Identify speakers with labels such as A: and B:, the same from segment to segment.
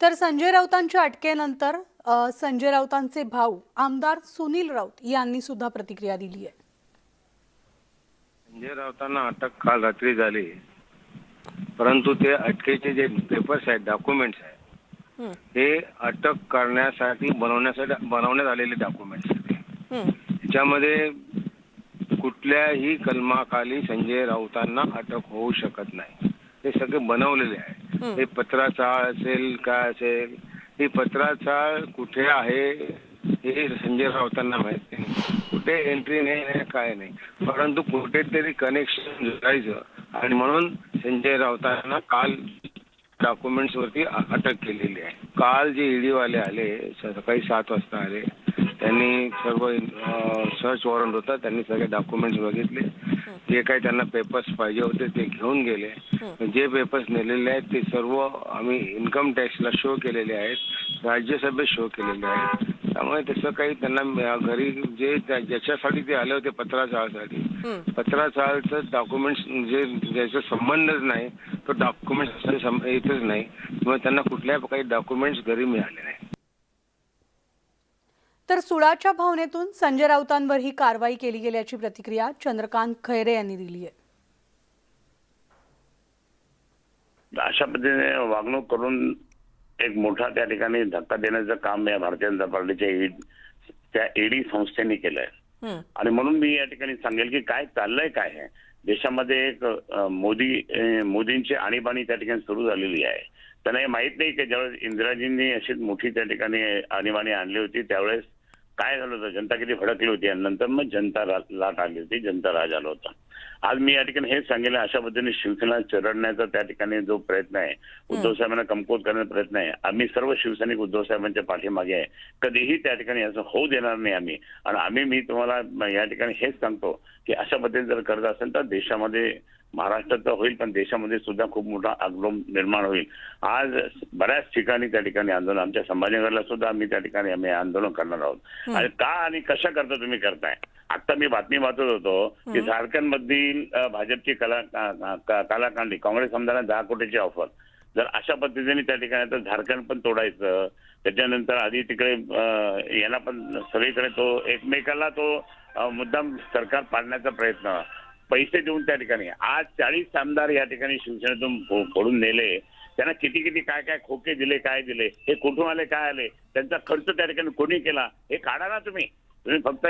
A: तर संजय राऊतांच्या अटकेनंतर संजय राऊतांचे भाऊ आमदार सुनील राऊत यांनी सुद्धा प्रतिक्रिया दिली आहे.
B: संजय राऊतांना अटक काल रात्री झाली. परंतु ते अटकेचे जे पेपर्स आहेत डॉक्युमेंट्स आहेत हे. अटक करण्यासाठी बनवण्यासाठी बनवण्यात आलेले डॉक्युमेंट्स त्याच्यामध्ये कुठल्याही कलमाखाली संजय राऊतांना अटक होऊ शकत नाही. हे सगळे बनवलेले आहे हे पत्राचाळ असेल काय असेल ही पत्राचाळ कुठे आहे हे संजय राऊतांना माहिती नाही. कुठे एंट्री नाही काय नाही. परंतु कुठेतरी कनेक्शन जोडायचं आणि म्हणून संजय राऊतांना काल डॉक्युमेंट्स वरती अटक केलेली आहे. काल जे ईडी वाले आले सकाळी सात वाजता आले त्यांनी सर्व सर्च वॉरंट होता त्यांनी सगळे डॉक्युमेंट्स बघितले. जे काही त्यांना पेपर्स पाहिजे होते ते घेऊन गेले. जे पेपर्स नेलेले आहेत ते सर्व आम्ही इन्कम टॅक्सला शो केलेले आहेत. राज्यसभेत शो केलेले आहेत. त्यामुळे तसं काही त्यांना घरी जे ज्याच्यासाठी ते आले होते पत्राचाळसाठी पत्राचाळचं डॉक्युमेंट्स जे ज्याचा संबंधच नाही तो डॉक्युमेंट्स येतच नाही. त्यामुळे त्यांना कुठल्याही काही डॉक्युमेंट्स घरी मिळाले नाही
A: तर सुडाच्या भावनेतून संजय राऊतांवर ही कारवाई केली गेल्याची प्रतिक्रिया चंद्रकांत खैरे यांनी दिली आहे.
C: अशा पद्धतीने वागणूक करून एक मोठा त्या ठिकाणी धक्का देण्याचं काम या भारतीय जनता पार्टीच्या ईड- त्या ईडी संस्थेने केलंय. आणि म्हणून मी या ठिकाणी सांगेल की काय चाललंय काय आहे. देशामध्ये एक मोदी मोदींची आणीबाणी त्या ठिकाणी सुरू झालेली आहे. त्यांना हे माहीत नाही की ज्यावेळेस इंदिराजींनी अशी मोठी त्या ठिकाणी आणीबाणी आणली होती त्यावेळेस काय झालं होतं? जनता किती भडकली होती? आणि नंतर मग जनता रा- लाट आली होती जनता राज आला होता. आज मी या ठिकाणी हेच सांगेल अशा पद्धतीने शिवसेना चरडण्याचा त्या ठिकाणी जो प्रयत्न आहे उद्धव साहेबांना कमकुवत करण्याचा प्रयत्न आहे. आम्ही सर्व शिवसैनिक उद्धव साहेबांच्या पाठीमागे आहे. कधीही त्या ठिकाणी असं होऊ देणार नाही आम्ही. आणि आम्ही मी तुम्हाला या ठिकाणी हेच सांगतो की अशा पद्धतीने जर करत असेल तर देशामध्ये महाराष्ट्रात तर होईल पण देशामध्ये सुद्धा खूप मोठा आगलोम निर्माण होईल. आज बऱ्याच ठिकाणी त्या ठिकाणी आंदोलन आमच्या संभाजीनगरला सुद्धा आम्ही त्या ठिकाणी आम्ही आंदोलन करणार आहोत. आणि का आणि कशा करता तुम्ही करताय? आता मी बातमी वाचत होतो की झारखंड मधील अ, भाजपची कला कालाकांडी काँग्रेस आमदारांना दहा कोटीची ऑफर. जर अशा पद्धतीने त्या ठिकाणी आता झारखंड पण तोडायचं त्याच्यानंतर आधी तिकडे याला पण सगळीकडे तो एकमेकाला तो मुद्दाम सरकार पाडण्याचा प्रयत्न पैसे देऊन त्या ठिकाणी. आज चाळीस आमदार या ठिकाणी शिवसेनेतून फोडून नेले. त्यांना किती किती काय काय खोके दिले काय दिले हे कुठून आले काय आले त्यांचा खर्च त्या ठिकाणी कोणी केला हे काढा ना तुम्ही. तुम्ही फक्त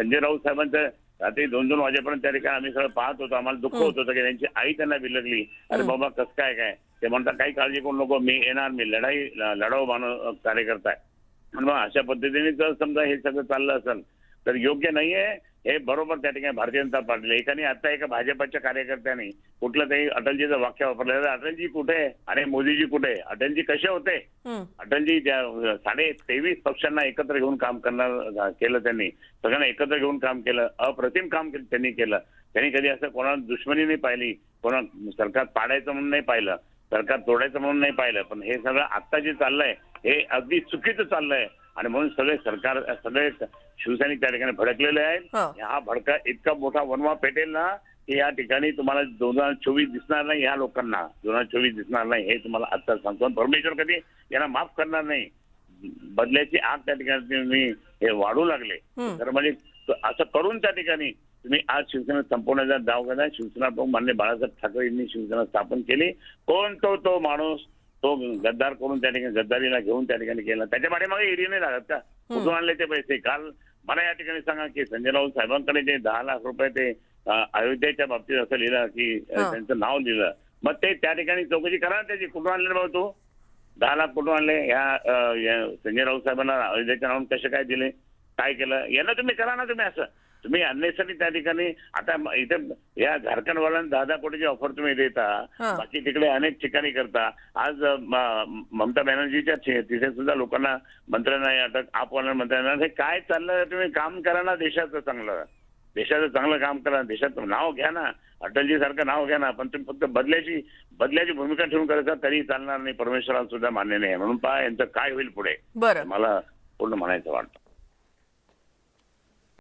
C: संजय राऊत साहेबांचं रात्री दोन दोन वाजेपर्यंत त्या ठिकाणी आम्ही सगळं पाहत होतो. आम्हाला दुःख होत होतं की त्यांची आई त्यांना बिलगली. अरे बाबा कसं काय काय? ते म्हणतात काही काळजी करू नको मी येणार मी लढाई ल- लढाऊ मानव कार्यकर्ता आहे. मग अशा पद्धतीने जर समजा हे सगळं चाललं असेल तर योग्य नाहीये. हे बरोबर त्या ठिकाणी भारतीय जनता पार्टीला एकाने आता एका भाजपच्या कार्यकर्त्याने कुठलं तरी अटलजीचं वाक्य वापरलं अटलजी कुठे अरे मोदीजी कुठे अटलजी कसे होते? अटलजी त्या साडे तेवीस पक्षांना एकत्र घेऊन काम करणार केलं त्यांनी. सगळ्यांना एकत्र घेऊन काम केलं. अप्रतिम काम त्यांनी केलं. त्यांनी कधी असं कोणाला दुश्मनी नाही पाहिली. कोणा सरकार पाडायचं म्हणून नाही पाहिलं. सरकार तोडायचं म्हणून नाही पाहिलं. पण हे सगळं आता जे चाललंय हे अगदी चुकीचं चाललंय. आणि म्हणून सगळे सरकार सगळे शिवसैनिक त्या ठिकाणी भडकलेले आहेत.
D: हं.
C: हा भडका इतका मोठा वनवा पेटेल ना की या ठिकाणी तुम्हाला दोन हजार चोवीस दिसणार नाही ह्या लोकांना. दोन हजार चोवीस दिसणार नाही हे तुम्हाला आता सांगतो. परमेश्वर कधी यांना माफ करणार नाही. बदल्याची आग त्या ठिकाणी तुम्ही हे वाढू लागले. तर म्हणजे असं करून त्या ठिकाणी तुम्ही आज शिवसेना संपवण्याचा दाव केला. शिवसेना प्रमुख मान्य बाळासाहेब ठाकरे यांनी शिवसेना स्थापन केली. कोण तो तो माणूस तो गद्दार करून त्या ठिकाणी गद्दारीला घेऊन त्या ठिकाणी गेला त्याच्या पाठीमागे ईडी नाही लागत का? कुठून आणले ते पैसे? काल मला या ठिकाणी सांगा की संजय राऊत साहेबांकडे जे दहा लाख रुपये ते अयोध्येच्या बाबतीत असं लिहिलं की. त्यांचं नाव लिहिलं. मग ते त्या ठिकाणी चौकशी करा त्याची. कुठून आणले बाबा तू? दहा लाख कुठून आणले? ह्या संजय राऊत साहेबांना अयोध्येच्या नावून कसे काय दिले? काय केलं? यांना तुम्ही करा ना तुम्ही असं. तुम्ही अन्नेसरी त्या ठिकाणी आता इथे या झारखंड वाल्यांना दहा दहा कोटीची ऑफर तुम्ही देता. बाकी तिकडे अनेक ठिकाणी करता. आज ममता बॅनर्जीच्या तिथे सुद्धा लोकांना मंत्र्यांना अटक आपवाल्या मंत्र्यांना हे काय चाललं? तुम्ही काम करा ना देशाचं चांगलं. देशाचं चांगलं काम करा देशाचं नाव घ्या ना. अटलजी सारखं नाव घ्या ना पण तुम्ही फक्त बदल्याची बदल्याची भूमिका ठेवून करायचा तरी चालणार नाही. परमेश्वराला सुद्धा मान्य नाही म्हणून पहा यांचं काय होईल पुढे.
D: बरं.
C: मला पूर्ण म्हणायचं वाटतं.